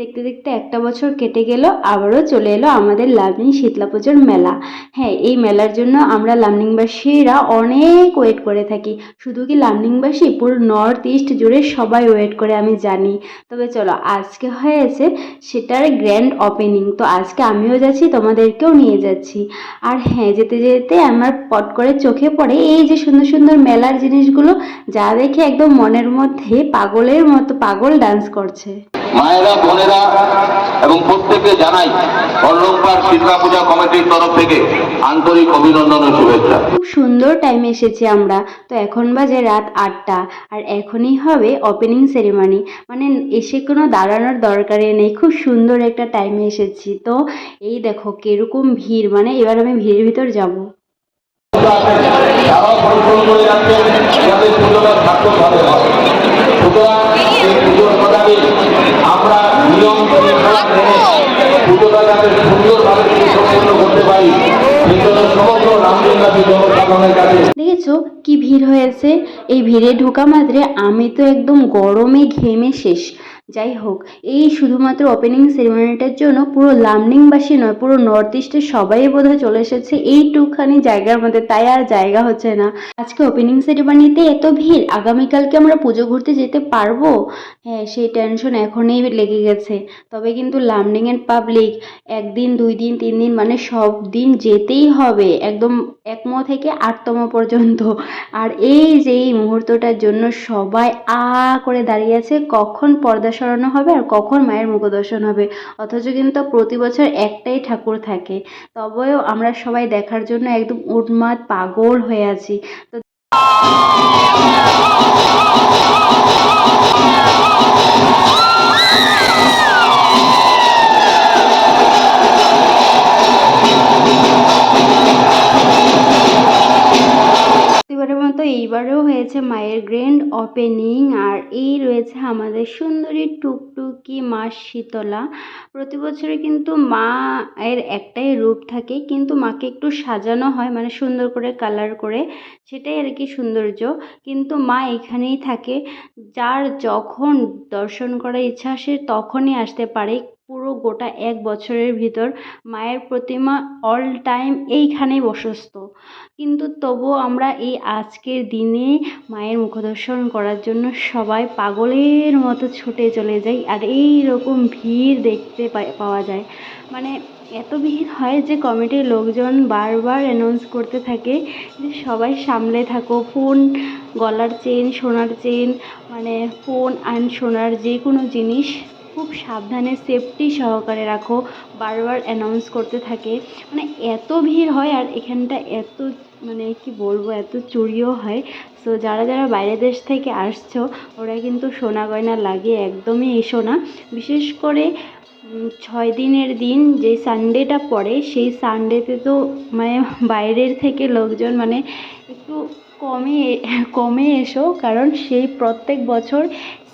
দেখতে দেখতে একটা বছর কেটে গেল, আবারও চলে এলো আমাদের লাবণী শীতলা পুজোর মেলা। হ্যাঁ এই মেলার জন্য আমরা লামনিংবাসীরা অনেক ওয়েট করে থাকি। শুধু কি লামনিংবাসী পুরো নর্থ ইস্ট জুড়ে সবাই ওয়েট করে, আমি জানি। তবে চলো, আজকে হয়েছে সেটার গ্র্যান্ড ওপেনিং তো আজকে আমিও যাচ্ছি, তোমাদেরকেও নিয়ে যাচ্ছি। আর হ্যাঁ যেতে যেতে আমার পট করে চোখে পড়ে এই যে সুন্দর সুন্দর মেলার জিনিসগুলো, যা দেখে একদম মনের মধ্যে পাগলের মতো পাগল ডান্স করছে। মায়েরা বোনেরা এবং প্রত্যেককে জানাই অলঙ্কার শীতলা পূজা কমিটির তরফ থেকে আন্তরিক অভিনন্দন ও শুভেচ্ছা। খুব সুন্দর টাইমে এসেছি আমরা। তো এখন বাজে রাত আটটা আর এখনই হবে ওপেনিং সেরেমনি মানে এসে কোনো দাঁড়ানোর দরকারই নেই। খুব সুন্দর একটা টাইমে এসেছি। তো এই দেখো কীরকম ভিড় মানে এবার আমি ভিড়ের ভিতর যাব। তারাও দেখেছ কি ভিড় হয়েছে? এই ভিড়ে ঢোকা মাত্রে আমি তো একদম গরমে ঘেমে শেষ। যাই হোক এই শুধুমাত্র ওপেনিং সেরেমনিটার জন্য পুরো লামনিংবাসী নয়, পুরো নর্থ ইস্টের সবাই বোধহয় চলে এসেছে। এইটুখানি জায়গার মধ্যে, তাই আর জায়গা হচ্ছে না। আজকে ওপেনিং সেরেমনিতে এত ভিড়, আগামীকালকে আমরা পুজো ঘুরতে যেতে পারব? হ্যাঁ সেই টেনশন এখনই লেগে গেছে। তবে কিন্তু লামনিং লামনিংয়ের পাবলিক একদিন, দুই দিন, তিন দিন মানে সব দিন যেতেই হবে, একদম একম থেকে আটতম পর্যন্ত। আর এই যে এই মুহূর্তটার জন্য সবাই আ করে দাঁড়িয়ে আছে, কখন পর্দা সরানো হবে আর কখন মায়ের মুখদর্শন হবে? অথচ কিন্তু প্রতি বছর একটাই ঠাকুর থাকে। তবেও আমরা সবাই দেখার জন্য একদম উন্মাদ পাগল হয়ে আছি। তো এইবারেও হয়েছে মায়ের গ্র্যান্ড ওপেনিং, আর এই রয়েছে আমাদের সুন্দরী টুকটুকি মা শীতলা। প্রতি বছরে কিন্তু মা এর একটাই রূপ থাকে, কিন্তু মাকে একটু সাজানো হয় মানে সুন্দর করে কালার করে, সেটাই আর কি সৌন্দর্য। কিন্তু মা এখানেই থাকে, যার যখন দর্শন করার ইচ্ছা, সে তখনই আসতে পারে। পুরো গোটা এক বছরের ভিতর মায়ের প্রতিমা অল টাইম এইখানেই বসস্ত। কিন্তু তবুও আমরা এই আজকের দিনে মায়ের মুখদর্শন করার জন্য সবাই পাগলের মতো ছুটে চলে যাই আর এই রকম ভিড় দেখতে পাওয়া যায়। মানে এত ভিড় হয় যে কমিটির লোকজন বারবার অ্যানাউন্স করতে থাকে যে সবাই সামলে থাকো ফোন গলার চেন সোনার চেন মানে ফোন আন সোনার যে কোনো জিনিস খুব সাবধানে সেফটি সহকারে রাখো, বারবার অ্যানাউন্স করতে থাকে। মানে এত ভিড় হয় আর এখানটা এত মানে কি বলব, এত চুরিও হয়। সো যারা যারা বাইরের দেশ থেকে আসছো, ওরা কিন্তু সোনা গয়না লাগে একদমই এসো না। বিশেষ করে ছয় দিনের দিন যে সানডেটা পড়ে, সেই সানডেতে তো মানে বাইরের থেকে লোকজন মানে একটু কমে কমে এসো, কারণ সেই প্রত্যেক বছর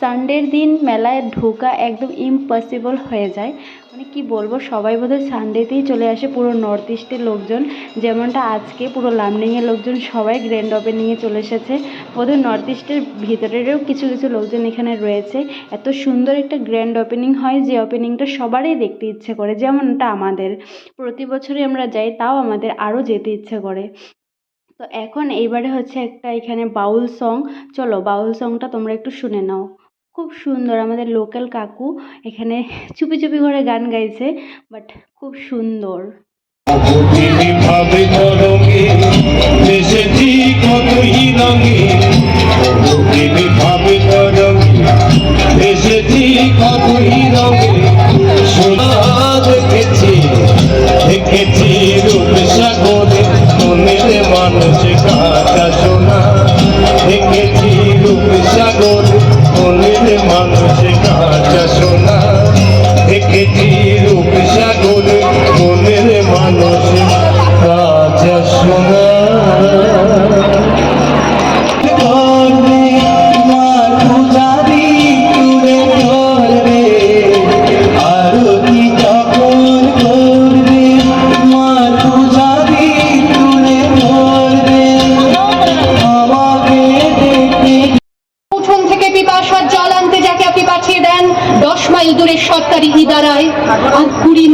সানডের দিন মেলায় ঢোকা একদম ইম্পসিবল হয়ে যায়। মানে কি বলব, সবাই বোধহয় সানডেতেই চলে আসে পুরো নর্থ ইস্টের লোকজন। যেমনটা আজকে পুরো লামডিংয়ের লোকজন সবাই গ্র্যান্ড ওপেনিংয়ে চলে এসেছে। বোধহয় নর্থ ইস্টের ভিতরেরও কিছু কিছু লোকজন এখানে রয়েছে। এত সুন্দর একটা গ্র্যান্ড ওপেনিং হয় যে ওপেনিংটা সবারই দেখতে ইচ্ছে করে, যেমনটা আমাদের। প্রতি বছরই আমরা যাই, তাও আমাদের আরও যেতে ইচ্ছে করে। তো এখন এইবারে হচ্ছে একটা এখানে বাউল সং চলো বাউল সংটা তোমরা একটু শুনে নাও। খুব সুন্দর, আমাদের লোকাল কাকু এখানে চুপি চুপি করে গান গাইছে বাট খুব সুন্দর। তিনি মানুষ কাটা সোনা দেখেছি রূপ সাগরে মনের মানুষ কাটা সোনা দেখেছি রূপ সাগরে, মনের মানুষ কাটা সোনা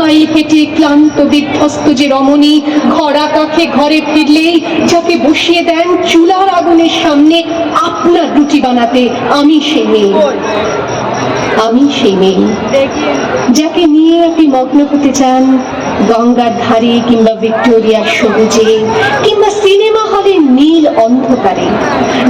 মাইল হেঁটে ক্লান্ত, বিধ্বস্ত যে রমণী, ঘরা কাঠে ঘরে ফিরলেই যাকে বসিয়ে দেন চুলার আগুনের সামনে আপনার রুটি বানাতে, আমি সে মেয়ে। আমি সেই মেয়ে। যাকে নিয়ে আপনি মগ্ন হতে চান, গঙ্গার ধারে কিংবা ভিক্টোরিয়ার সবুজে, কিংবা সিনেমা হলের নীল অন্ধকারে।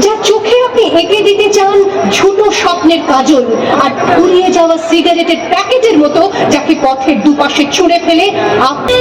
যা চোখে আপনি এঁকে দিতে চান ছোট স্বপ্নের কাজল আর ফুরিয়ে যাওয়া সিগারেটের প্যাকেটের মতো যাকে পথের দুপাশে ছুঁড়ে ফেলে আপনি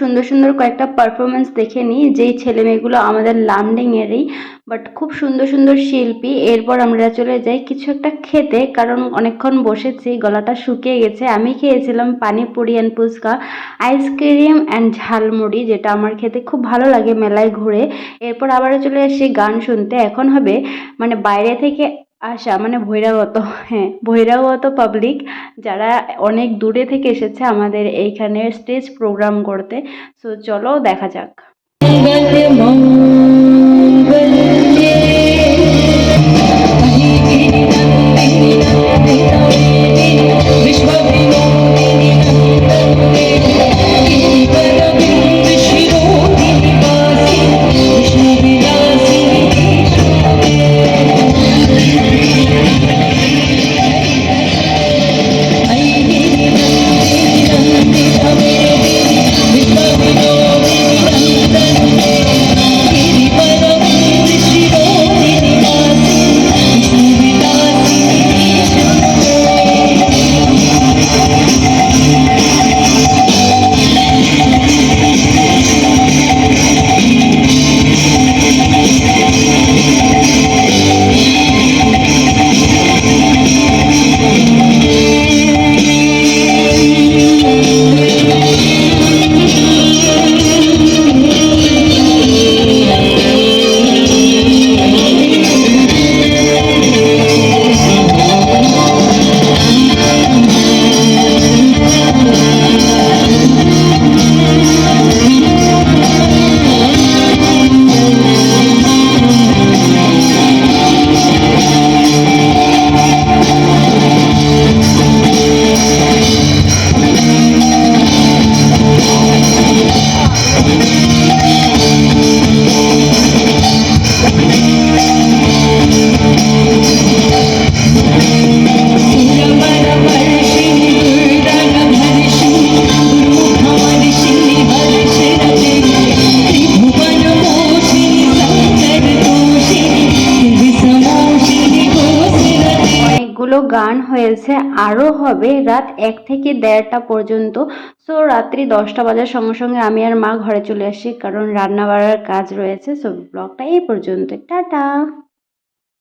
সুন্দর সুন্দর কয়েকটা পারফরমেন্স দেখে নিই, যেই ছেলে মেয়েগুলো আমাদের লামডিংয়েরই বাট খুব সুন্দর সুন্দর শিল্পী। এরপর আমরা চলে যাই কিছু একটা খেতে, কারণ অনেকক্ষণ বসেছি, গলাটা শুকিয়ে গেছে। আমি খেয়েছিলাম panipuri and phuchka ice cream and jhalmuri, যেটা আমার খেতে খুব ভালো লাগে মেলায় ঘুরে। এরপর আবারও চলে আসি গান শুনতে। এখন হবে মানে বাইরে থেকে আসা মানে বহিরাগত হ্যাঁ বহিরাগত পাবলিক যারা অনেক দূরে থেকে এসেছে আমাদের এইখানে স্টেজ প্রোগ্রাম করতে। সো চলো দেখা যাক। গান হয়েছে, আরও হবে রাত এক থেকে দেড়টা পর্যন্ত। সো রাত্রি দশটা বাজার সঙ্গে সঙ্গে আমি আর মা ঘরে চলে আসি, কারণ রান্না বাড়ার কাজ রয়েছে। সো ব্লগটা এই পর্যন্ত টাটা!